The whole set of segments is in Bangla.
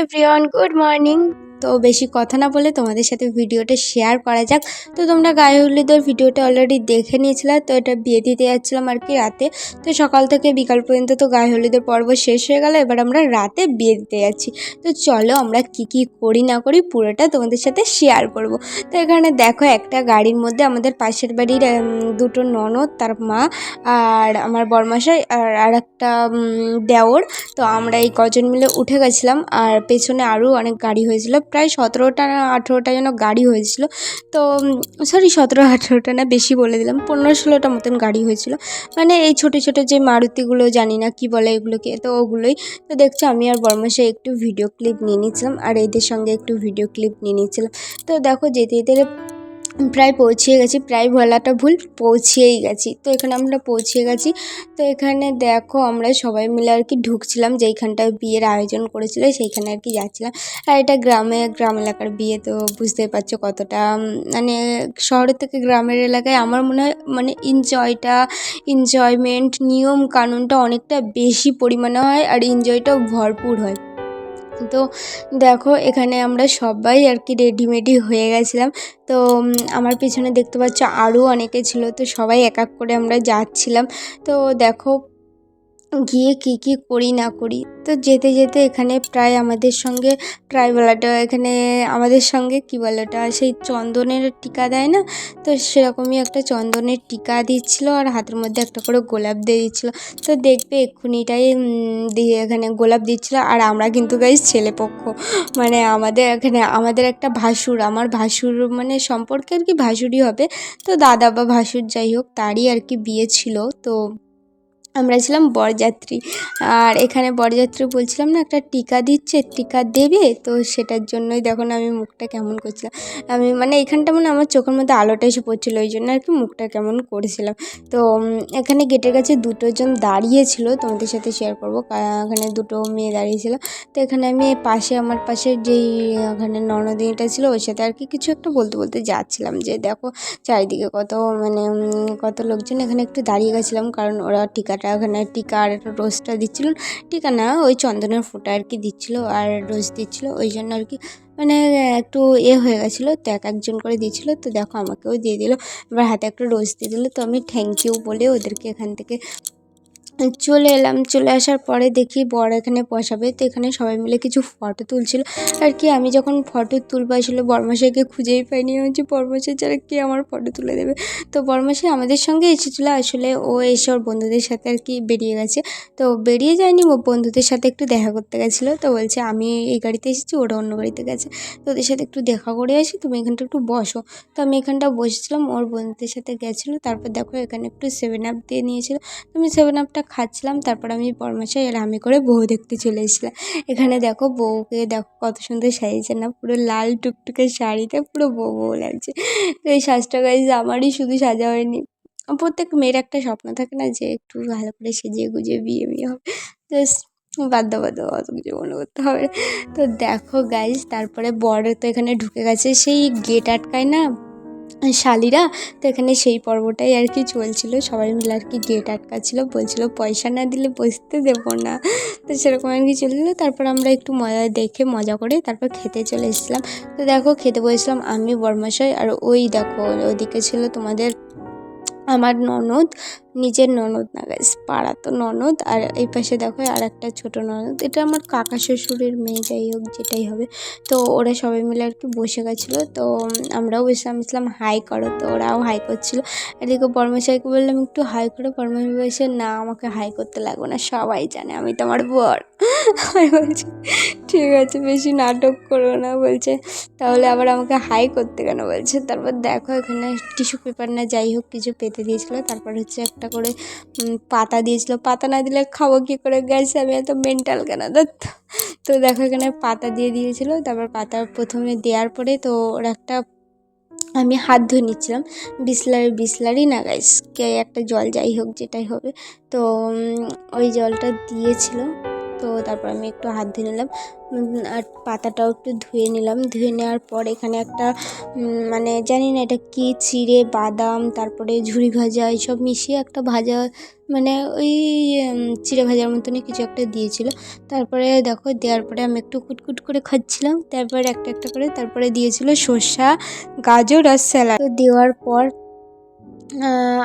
এভরিওয়ান গুড মর্নিং তো বেশি কথা না বলে তোমাদের সাথে ভিডিওটা শেয়ার করা যাক। তো তোমরা গায়ে হলুদের ভিডিওটা অলরেডি দেখে নিয়েছিলে, তো এটা বিয়ে দিতে যাচ্ছিলাম আর কি রাতে। তো সকাল থেকে বিকাল পর্যন্ত তো গায়ে হলুদের পর্ব শেষ হয়ে গেল, এবার আমরা রাতে বিয়ে দিতে যাচ্ছি। তো চলো আমরা কি কি করি না করি পুরোটা তোমাদের সাথে শেয়ার করব। তো এখানে দেখো একটা গাড়ির মধ্যে আমাদের পাশের বাড়ির দুটো ননদ, তার মা আর আমার বরমাসাই আর আর একটা দেওর। তো আমরা এই কজন মিলে উঠে গেছিলাম আর পেছনে আরও অনেক গাড়ি হয়েছিল। প্রায় সতেরোটা না আঠেরোটা যেন গাড়ি হয়েছিল। তো সরি সতেরো, আঠেরোটা না বেশি বলে দিলাম, পনেরো, ষোলোটা মতন গাড়ি হয়েছিল। মানে এই ছোটো ছোটো যে মারুতিগুলো জানি না কি বলে এগুলোকে, তো ওগুলোই। তো দেখছ, আমি আর বর্মাসে একটু ভিডিও ক্লিপ নিয়ে নিয়েছিলাম আর এদের সঙ্গে একটু ভিডিও ক্লিপ নিয়ে নিয়েছিলাম তো দেখো, যেতে যেতে প্রায় পৌঁছিয়ে গেছি, প্রায় বলাটা ভুল, পৌঁছিয়েই গেছি। তো এখানে আমরা পৌঁছিয়ে গেছি। তো এখানে দেখো আমরা সবাই মিলে আর কি ঢুকছিলাম, যেইখানটায় বিয়ের আয়োজন করেছিল সেইখানে আর কি যাচ্ছিলাম। আর এটা গ্রামে, গ্রাম এলাকার বিয়ে তো বুঝতেই পারছ কতটা মানে শহরের থেকে গ্রামের এলাকায় আমার মনে হয় মানে এনজয়টা এনজয়মেন্ট নিয়ম কানুনটা অনেকটা বেশি পরিমাণে হয় আর এনজয়টাও ভরপুর হয়। তো দেখো, এখানে আমরা সবাই আর কি রেডিমেডি হয়ে গেছিলাম। তো আমার পিছনে দেখতে পাচ্ছ আরও অনেকে ছিল, তো সবাই এক এক করে আমরা যাচ্ছিলাম। তো দেখো গিয়ে কী কী করি না করি। তো যেতে যেতে এখানে প্রায় আমাদের সঙ্গে ট্রাইবেলাটা এখানে আমাদের সঙ্গে কী বলে ওটা, সেই চন্দনের টিকা দেয় না? তো সেরকমই একটা চন্দনের টিকা দিচ্ছিল আর হাতের মধ্যে একটা করে গোলাপ দিয়ে দিচ্ছিল। তো দেখবে এক্ষুনিটাই দিয়ে এখানে গোলাপ দিচ্ছিল আর আমরা কিন্তু গাইজ ছেলেপক্ষ। মানে আমাদের এখানে, আমাদের একটা ভাসুর, আমার ভাসুর মানে সম্পর্কে আর কি ভাসুরই হবে। তো দাদা বা ভাসুর যাই হোক, তারই আর কি বিয়ে ছিল। তো আমরা ছিলাম বরযাত্রী। আর এখানে বরযাত্রী বলছিলাম না, একটা টিকা দিচ্ছে, টিকা দেবে, তো সেটার জন্যই দেখো না আমি মুখটা কেমন করছিলাম। আমি মানে এখানটা মানে আমার চোখের মধ্যে আলোটা এসে পড়ছিলো, ওই জন্য আর কি মুখটা কেমন করেছিলাম। তো এখানে গেটের কাছে দুটো জন দাঁড়িয়েছিল, তোমাদের সাথে শেয়ার করব। এখানে দুটো মেয়ে দাঁড়িয়েছিল। তো এখানে আমি পাশে, আমার পাশে যেই, ওখানে ননদিনীটা ছিল, ওর সাথে আর কি কিছু একটা বলতে বলতে যাচ্ছিলাম যে দেখো চারিদিকে কত মানে কত লোকজন এখানে একটু দাঁড়িয়ে গেছিলাম, কারণ ওরা টিকাটা ওখানে টিকা আর রোজটা দিচ্ছিল। টিকা না, ওই চন্দনের ফোঁটা আর কি দিচ্ছিল আর রোজ দিচ্ছিল। ওই জন্য আর কি মানে একটু এ হয়ে গেছিল। তো এক একজন করে দিয়েছিল তো দেখো, আমাকেও দিয়ে দিল। এবার হাতে একটা রোজ দিয়ে দিল। তো আমি থ্যাংক ইউ বলে ওদেরকে এখান থেকে চলে এলাম, চলে আসার পরে দেখি বর এখানে বসাবে। তো এখানে সবাই মিলে কিছু ফটো তুলছিল। আর কি, আমি যখন ফটো তুলবো আসলে বর্মাশাইকে খুঁজেই পাইনি। হচ্ছে বর্মাশাই, ছাড়া কে আমার ফটো তুলে দেবে? তো বর্মাশাই আমাদের সঙ্গে এসেছিল। আসলে ও এসে ওর বন্ধুদের সাথে আর কি বেরিয়ে গেছে। তো বেরিয়ে যায়নি, ও বন্ধুদের সাথে একটু দেখা করতে গেছিল। তো বলছে, আমি এই গাড়িতে এসেছি, ওরা অন্য গাড়িতে গেছে। তো ওদের সাথে একটু দেখা করে আসি, তুমি এখানটা একটু বসো। তো আমি এখানটা বসেছিলাম, ওর বন্ধুদের সাথে গেছিল। তারপর দেখো, এখানে একটু সেভেন আপ দিয়ে নিয়েছিল। তো আমি সেভেন আপটা খাচ্ছিলাম, তারপর আমি বর্মাশাই আর আমি করে বউ দেখতে চলে এসেছিলাম। এখানে দেখো বউকে দেখো কত সুন্দর সাজিয়েছে না, পুরো লাল টুকটুকে শাড়িতে পুরো বউ বউ লাগছে। তো এই সাজটা গাইজ আমারই শুধু সাজা হয়নি। প্রত্যেক মেয়ের একটা স্বপ্ন থাকে না যে একটু ভালো করে সেজিয়ে গুজিয়ে বিয়ে বিয়ে হবে। জাস্ট বাদ দাও অত কিছু মনে করতে হবে। তো দেখো গাইজ তারপরে বর তো এখানে ঢুকে গেছে, সেই গেট আটকায় না শালিরা, তো এখানে সেই পর্বটাই আর কি চলছিল। সবাই মিলে আর কি গেট আটকাচ্ছিল, বলছিল, পয়সা না দিলে বসতে দেব না। তো সেরকম আর কি চলছিল। তারপর আমরা একটু মজা দেখে মজা করে তারপর খেতে চলে এসেছিলাম। তো দেখো, খেতে বসেছিলাম আমি, বর্মাশয়, আর ওই দেখো ওইদিকে ছিল তোমাদের আমার ননদ। নিজের ননদ না গাইস পাড়া তো ননদ, আর এই পাশে দেখো আর একটা ছোটো ননদ। এটা আমার কাকা শ্বশুরের মেয়ে, যাই হোক, যেটাই হবে। তো ওরা সবাই মিলে আর কি বসে গেছিল। তো আমরাও বসে আমি ছিলাম হাই করো। তো ওরাও হাই করছিল। এদিকে পরমেশাইকে বললাম, একটু হাই করে। পরমেশাই বলছে, না, আমাকে হাই করতে লাগবে না, সবাই জানে আমি তোমার বর। বলছি, ঠিক আছে, বেশি নাটক করো না। বলছে, তাহলে আবার আমাকে হাই করতে কেন? বলছে, তারপর দেখো এখানে টিস্যু পেপার না, যাই হোক, কিছু পেতে দিয়েছিলো। তারপর হচ্ছে একটা করে পাতা দিয়েছিলো। পাতা না দিলে খাব কী করে? গেছে আমি এত মেন্টাল কেন? দত্ত তো দেখো এখানে পাতা দিয়ে দিয়েছিলো। তারপর পাতা প্রথমে দেওয়ার পরে তো ওর একটা, আমি হাত ধুয়ে নিচ্ছিলাম। বিসলারি বিসলারি না গাইস কে একটা জল যাই হোক, যেটাই হবে। তো ওই জলটা দিয়েছিল। তো তারপর আমি একটু হাত ধুয়ে নিলাম। আর পাতাটাও একটু ধুয়ে নিলাম। ধুয়ে নেওয়ার পর এখানে একটা মানে জানি না এটা কি, চিড়ে, বাদাম, তারপরে ঝুড়ি ভাজা এইসব মিশিয়ে একটা ভাজা মানে ওই চিড়ে ভাজার মতনই কিছু একটা দিয়েছিল। তারপরে দেখো, দেওয়ার পরে আমি একটু কুটকুট করে খাচ্ছিলাম। তারপরে একটা একটা করে তারপরে দিয়েছিল শসা গাজর আর স্যালাড। তো দেওয়ার পর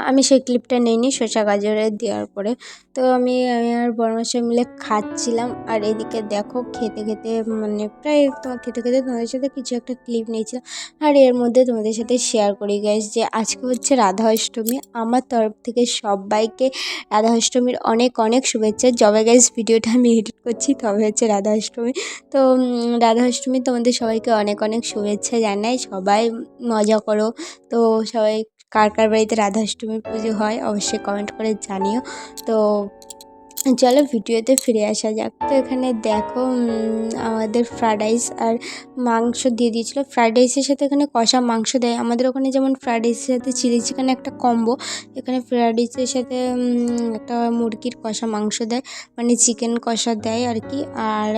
আমি সেই ক্লিপটা নিইনি শসা গাজরের দেওয়ার পরে। তো আমি আমি আর বড়মাসে মিলে খাচ্ছিলাম। আর এদিকে দেখো খেতে খেতে মানে প্রায় তোমার খেতে খেতে তোমাদের সাথে কিছু একটা ক্লিপ নিয়েছিলাম। আর এর মধ্যে তোমাদের সাথে শেয়ার করি গাইস যে আজকে হচ্ছে রাধা অষ্টমী আমার তরফ থেকে সবাইকে রাধা অষ্টমীর অনেক অনেক শুভেচ্ছা। যবে গাইস ভিডিওটা আমি এডিট করছি, তবে হচ্ছে রাধা অষ্টমী তো রাধা অষ্টমী তোমাদের সবাইকে অনেক অনেক শুভেচ্ছা জানাই। সবাই মজা করো। তো সবাই কার কার বাড়িতে রাধাষ্টমীর পুজো হয় অবশ্যই কমেন্ট করে জানিও। তো চলো ভিডিওতে ফিরে আসা যাক। তো এখানে দেখো আমাদের ফ্রায়েড রাইস আর মাংস দিয়ে দিয়েছিলো। ফ্রায়েড রাইসের সাথে এখানে কষা মাংস দেয়। আমাদের ওখানে যেমন ফ্রায়েড রাইসের সাথে চিলি চিকেন একটা কম্বো এখানে ফ্রায়েড রাইসের সাথে একটা মুরগির কষা মাংস দেয় মানে চিকেন কষা দেয় আর কি। আর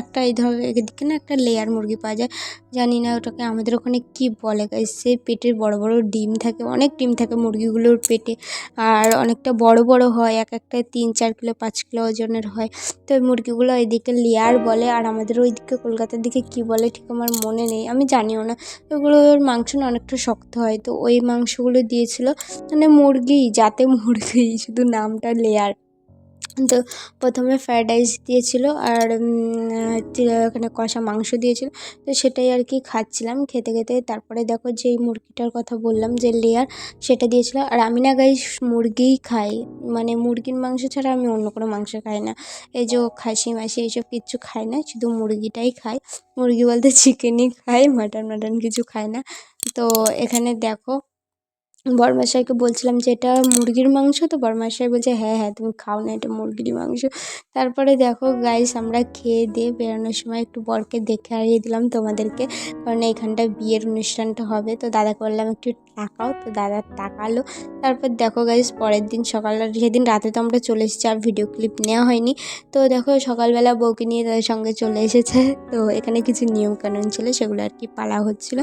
একটা এই ধর এদিকে না একটা লেয়ার মুরগি পাওয়া যায়। জানি না ওটাকে আমাদের ওখানে কি বলে গাইস সেই পেটের বড় বড় ডিম থাকে, অনেক ডিম থাকে মুরগিগুলোর পেটে। আর অনেকটা বড় বড় হয়, এক একটা তিন চার কিলো, পাঁচ কিলো ওজনের হয়। তো মুরগিগুলো এদিকে লেয়ার বলে, আর আমাদের ওইদিকে কলকাতার দিকে কি বলে ঠিক আমার মনে নেই, আমি জানিও না। ওগুলোর মাংস না অনেকটা শক্ত হয়, তো ওই মাংসগুলো দিয়েছিল। মানে মুরগি, যাতে মুরগি, শুধু নামটা লেয়ার। তো প্রথমে ফ্রায়েড রাইস দিয়েছিল আর ওখানে কষা মাংস দিয়েছিল। তো সেটাই আর কি খাচ্ছিলাম খেতে খেতে। তারপরে দেখো যে এই মুরগিটার কথা বললাম, যে লেয়ার সেটা দিয়েছিল। আর আমি না গাই মুরগিই খাই। মানে মুরগির মাংস ছাড়া আমি অন্য কোনো মাংস খাই না। এই যে খাসি মাসি এইসব কিচ্ছু খাই না, শুধু মুরগিটাই খাই মুরগি বলতে চিকেনই খাই মাটন মাটন কিছু খাই না। তো এখানে দেখো বড়মশাইকে বলছিলাম যে, এটা মুরগির মাংস? তো বড়মশাই বলছে হ্যাঁ হ্যাঁ তুমি খাও না, এটা মুরগিরই মাংস। তারপরে দেখো গাইস আমরা খেয়ে দিয়ে বেরোনোর সময় একটু বরকে দেখে আরিয়ে দিলাম তোমাদেরকে, কারণ এইখানটা বিয়ের অনুষ্ঠানটা হবে। তো দাদাকে বললাম, একটু তাকাও। তো দাদা তাকালো। তারপর দেখো গাইস পরের দিন সকাল, সেদিন রাতে তো আমরা চলে এসেছি, আর ভিডিও ক্লিপ নেওয়া হয়নি। তো দেখো সকালবেলা বউকে নিয়ে তাদের সঙ্গে চলে এসেছে। তো এখানে কিছু নিয়মকানুন ছিল, সেগুলো আর কি পালা হচ্ছিল।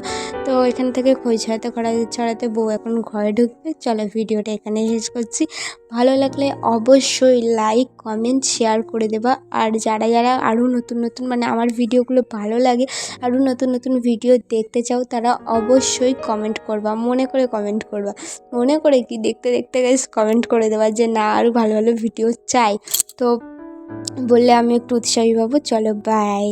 তো এখান থেকে খই ছড়াতে খড়া ছড়াতে বউ এখন ঘরে ঢুকবে। চলো ভিডিওটা এখানে শেষ করছি। ভালো লাগলে অবশ্যই লাইক কমেন্ট শেয়ার করে দেবা। আর যারা যারা আরও নতুন নতুন মানে আমার ভিডিওগুলো ভালো লাগে, আরও নতুন নতুন ভিডিও দেখতে চাও, তারা অবশ্যই কমেন্ট করবা, মনে করে কমেন্ট করবা। মনে করে কি দেখতে দেখতে গাইস কমেন্ট করে দেবা যে না, আরও ভালো ভালো ভিডিও চাই। তো বললে আমি একটু উৎসাহী পাবো চলো বাই